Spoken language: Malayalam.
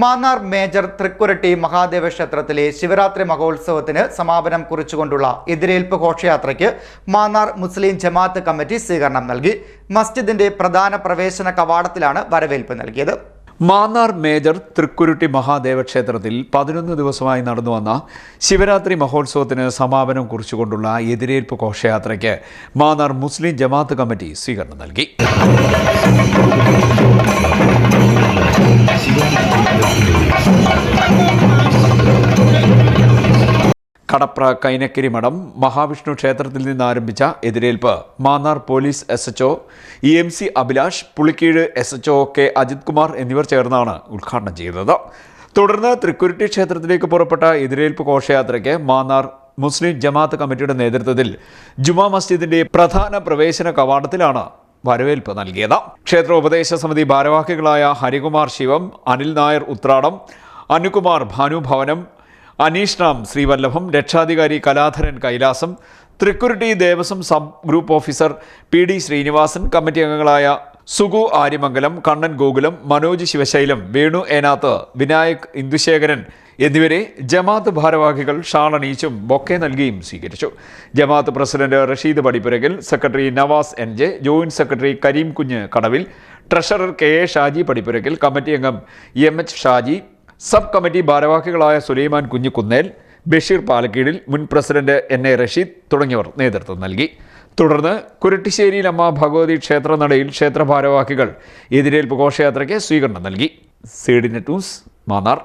മാന്നാർ മേജർ തൃക്കുരട്ടി മഹാദേവ ക്ഷേത്രത്തിലെ ശിവരാത്രി മഹോത്സവത്തിന് സമാപനം കുറിച്ചുകൊണ്ടുള്ള എതിരേൽപ്പ് ഘോഷയാത്രയ്ക്ക് മാന്നാർ മുസ്ലിം ജമാഅത്ത് കമ്മിറ്റി സ്വീകരണം നൽകി. മസ്ജിദിന്റെ പ്രധാന പ്രവേശന കവാടത്തിലാണ് വരവേൽപ്പ് നൽകിയത്. മാന്നാർ മേജർ തൃക്കുരുട്ടി മഹാദേവ ക്ഷേത്രത്തിൽ പതിനൊന്ന് ദിവസമായി നടന്നു വന്ന ശിവരാത്രി മഹോത്സവത്തിന് സമാപനം കുറിച്ചുകൊണ്ടുള്ള എതിരേൽപ്പ് ഘോഷയാത്രയ്ക്ക് മാന്നാർ മുസ്ലിം ജമാഅത്ത് കമ്മിറ്റി സ്വീകരണം നൽകി. കടപ്ര കൈനക്കരി മഠം മഹാവിഷ്ണു ക്ഷേത്രത്തിൽ നിന്ന് ആരംഭിച്ച എതിരേൽപ്പ്. Mannar police S H E M C Abhilash Pulikeezh S H K Ajith Kumar എന്നിവർ ചേർന്നാണ് ഉദ്ഘാടനം ചെയ്തത്. തുടർന്ന് തൃക്കുരുട്ടി ക്ഷേത്രത്തിലേക്ക് പുറപ്പെട്ട എതിരേൽപ്പ് ഘോഷയാത്രയ്ക്ക് മാന്നാർ മുസ്ലിം ജമാഅത്ത് കമ്മിറ്റിയുടെ നേതൃത്വത്തിൽ ജുമാ മസ്ജിദിന്റെ പ്രധാന പ്രവേശന കവാടത്തിലാണ് വരവേൽപ്പ് നൽകിയത്. ക്ഷേത്ര ഉപദേശ സമിതി ഭാരവാഹികളായ ഹരികുമാർ ശിവം അനിൽ നായർ ഉത്രാടം അനുകുമാർ ഭാനുഭവനം അനീഷ് റാം ശ്രീവല്ലഭം രക്ഷാധികാരി Kaladharan Kailasam Thrikkurutti Devaswom sub group officer P D Sreenivasan committee അംഗങ്ങളായ സുഗു ആര്യമംഗലം കണ്ണൻ ഗോകുലം മനോജ് ശിവശൈലം വേണു ഏനാത്ത് വിനായക് ഇന്ദുശേഖരൻ എന്നിവരെ ജമാഅത്ത് ഭാരവാഹികൾ ഷാളണീച്ചും ബൊക്കെ നൽകിയും സ്വീകരിച്ചു. ജമാഅത്ത് president Rasheed Padippurakil secretary Navas N J joint secretary Kareem Kunju Kadavil treasurer K A Shaji Padippurakil committee അംഗം M H Shaji sub committee ഭാരവാഹികളായ സുലൈമാൻ കുഞ്ഞിക്കുന്നേൽ ബഷീർ പാലക്കീടിൽ മുൻ പ്രസിഡന്റ് എൻ എ റഷീദ് തുടങ്ങിയവർ നേതൃത്വം നൽകി. തുടർന്ന് കുരട്ടിശ്ശേരിയിൽ അമ്മ ഭഗവതി ക്ഷേത്ര നടയിൽ ക്ഷേത്ര ഭാരവാഹികൾ എതിരേൽപ്പ് ഘോഷയാത്രയ്ക്ക് സ്വീകരണം നൽകി. CDnet news Mannar.